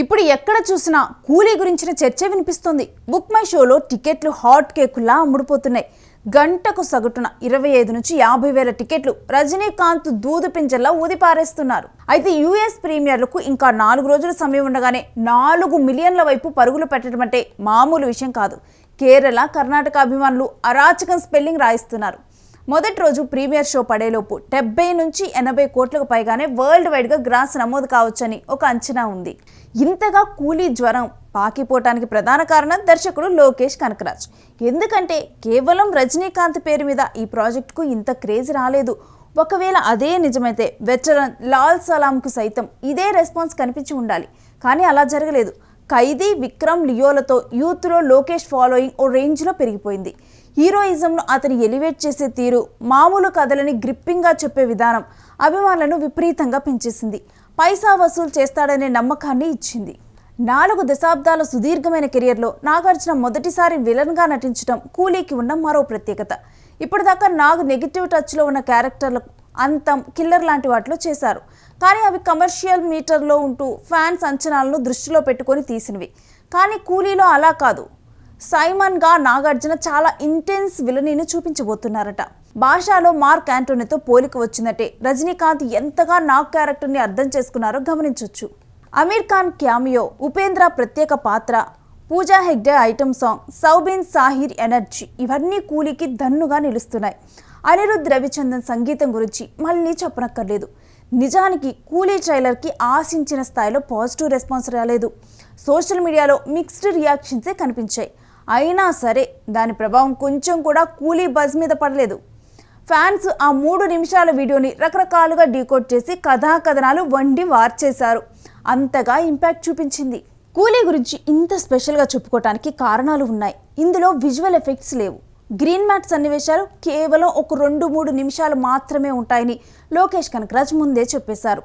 ఇప్పుడు ఎక్కడ చూసినా కూలీ గురించిన చర్చ వినిపిస్తుంది. బుక్ మై షోలో టికెట్లు హాట్ కేకుల్లా అమ్ముడుపోతున్నాయి. గంటకు సగటున ఇరవై ఐదు నుంచి యాభై వేల టికెట్లు రజనీకాంత్ దూదు పింజల్లా ఊదిపారేస్తున్నారు. అయితే యుఎస్ ప్రీమియర్లకు ఇంకా నాలుగు రోజుల సమయం ఉండగానే నాలుగు మిలియన్ల వైపు పరుగులు పెట్టడం అంటే మామూలు విషయం కాదు. కేరళ కర్ణాటక అభిమానులు అరాచకం స్పెల్లింగ్ రాయిస్తున్నారు. మొదటి రోజు ప్రీమియర్ షో పడేలోపు డెబ్బై నుంచి ఎనభై కోట్లకు పైగానే వరల్డ్ వైడ్గా గ్రాస్ నమోదు కావచ్చని ఒక అంచనా ఉంది. ఇంతగా కూలీ జ్వరం పాకిపోవటానికి ప్రధాన కారణం దర్శకుడు లోకేష్ కనకరాజ్. ఎందుకంటే కేవలం రజనీకాంత్ పేరు మీద ఈ ప్రాజెక్టుకు ఇంత క్రేజ్ రాలేదు. ఒకవేళ అదే నిజమైతే వెటరన్ లాల్ సలాంకు సైతం ఇదే రెస్పాన్స్ కనిపించి ఉండాలి. కానీ అలా జరగలేదు. ఖైదీ విక్రమ్ లియోలతో యూత్లో లోకేష్ ఫాలోయింగ్ ఓ రేంజ్లో పెరిగిపోయింది. హీరోయిజంను అతని ఎలివేట్ చేసే తీరు మామూలు కథలని గ్రిప్పింగ్గా చెప్పే విధానం అభిమానులను విపరీతంగా పెంచేసింది. పైసా వసూలు చేస్తాడనే నమ్మకాన్ని ఇచ్చింది. నాలుగు దశాబ్దాల సుదీర్ఘమైన కెరియర్లో నాగార్జున మొదటిసారి విలన్గా నటించడం కూలీకి ఉన్న మరో ప్రత్యేకత. ఇప్పటిదాకా నాగ్ నెగిటివ్ టచ్లో ఉన్న క్యారెక్టర్లకు అంతం కిల్లర్ లాంటి వాటిలో చేశారు. కానీ అవి కమర్షియల్ మీటర్లో ఉంటూ ఫ్యాన్స్ అంచనాలను దృష్టిలో పెట్టుకొని తీసినవి. కానీ కూలీలో అలా కాదు. సైమన్గా నాగార్జున చాలా ఇంటెన్స్ విలనీని చూపించబోతున్నారట. భాషలో మార్క్ యాంటోనీతో పోలిక వచ్చిందంటే రజనీకాంత్ ఎంతగా నాగ్ క్యారెక్టర్ని అర్థం చేసుకున్నారో గమనించవచ్చు అమీర్ ఖాన్ క్యామియో ఉపేంద్ర ప్రత్యేక పాత్ర Pooja Hegde item song Soubin Shahir energy ఇవన్నీ కూలీకి దన్నుగా నిలుస్తున్నాయి. అనిరుద్ రవిచందన్ సంగీతం గురించి మళ్ళీ చెప్పనక్కర్లేదు. నిజానికి కూలీ ట్రైలర్కి ఆశించిన స్థాయిలో పాజిటివ్ రెస్పాన్స్ రాలేదు. సోషల్ మీడియాలో మిక్స్డ్ రియాక్షన్సే కనిపించాయి. అయినా సరే దాని ప్రభావం కొంచెం కూడా కూలీ బజ్ మీద పడలేదు. ఫ్యాన్స్ ఆ మూడు నిమిషాల వీడియోని రకరకాలుగా డీకోడ్ చేసి కథాకథనాలు వండి వార్చేశారు అంతగా ఇంపాక్ట్ చూపించింది. కూలీ గురించి ఇంత స్పెషల్గా చెప్పుకోవటానికి కారణాలు ఉన్నాయి. ఇందులో విజువల్ ఎఫెక్ట్స్ లేవు. గ్రీన్ మ్యాట్ సన్నివేశాలు కేవలం ఒక రెండు మూడు నిమిషాలు మాత్రమే ఉంటాయని లోకేష్ కనకరాజ్ ముందే చెప్పేశారు.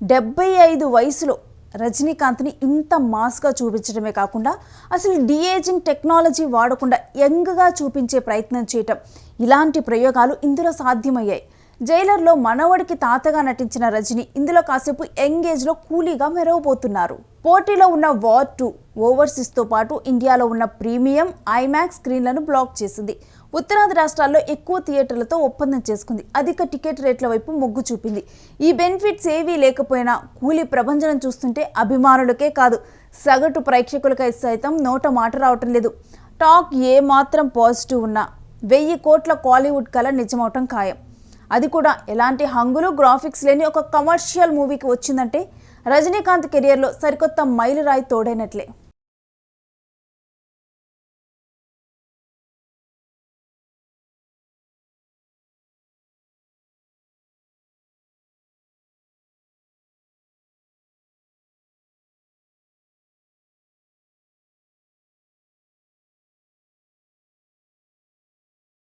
డెబ్బై ఐదు వయసులో రజనీకాంత్ని ఇంత మాస్గా చూపించడమే కాకుండా అసలు డిఏజింగ్ టెక్నాలజీ వాడకుండా యంగ్గా చూపించే ప్రయత్నం చేయటం ఇలాంటి ప్రయోగాలు ఇందులో సాధ్యమయ్యాయి. జైలర్లో మనవడికి తాతగా నటించిన రజని ఇందులో కాసేపు యంగ్ కూలీగా మెరవబోతున్నారు. పోటీలో ఉన్న వార్ టూ ఓవర్సీస్తో పాటు ఇండియాలో ఉన్న ప్రీమియం ఐమాక్స్ స్క్రీన్లను బ్లాక్ చేసింది. ఉత్తరాది రాష్ట్రాల్లో ఎక్కువ థియేటర్లతో ఒప్పందం చేసుకుంది. అధిక టికెట్ రేట్ల వైపు మొగ్గు చూపింది. ఈ బెనిఫిట్స్ ఏవీ లేకపోయినా కూలీ ప్రభంజనం చూస్తుంటే అభిమానులకే కాదు సగటు ప్రేక్షకులకై సైతం నోట మాట రావటం లేదు. టాక్ ఏ మాత్రం పాజిటివ్ ఉన్నా వెయ్యి కోట్ల కాలీవుడ్ కళ నిజమవటం ఖాయం. అది కూడా ఎలాంటి హంగులు గ్రాఫిక్స్ లేని ఒక కమర్షియల్ మూవీకి వచ్చిందంటే రజనీకాంత్ కెరియర్లో సరికొత్త మైలురాయి తోడైనట్లే.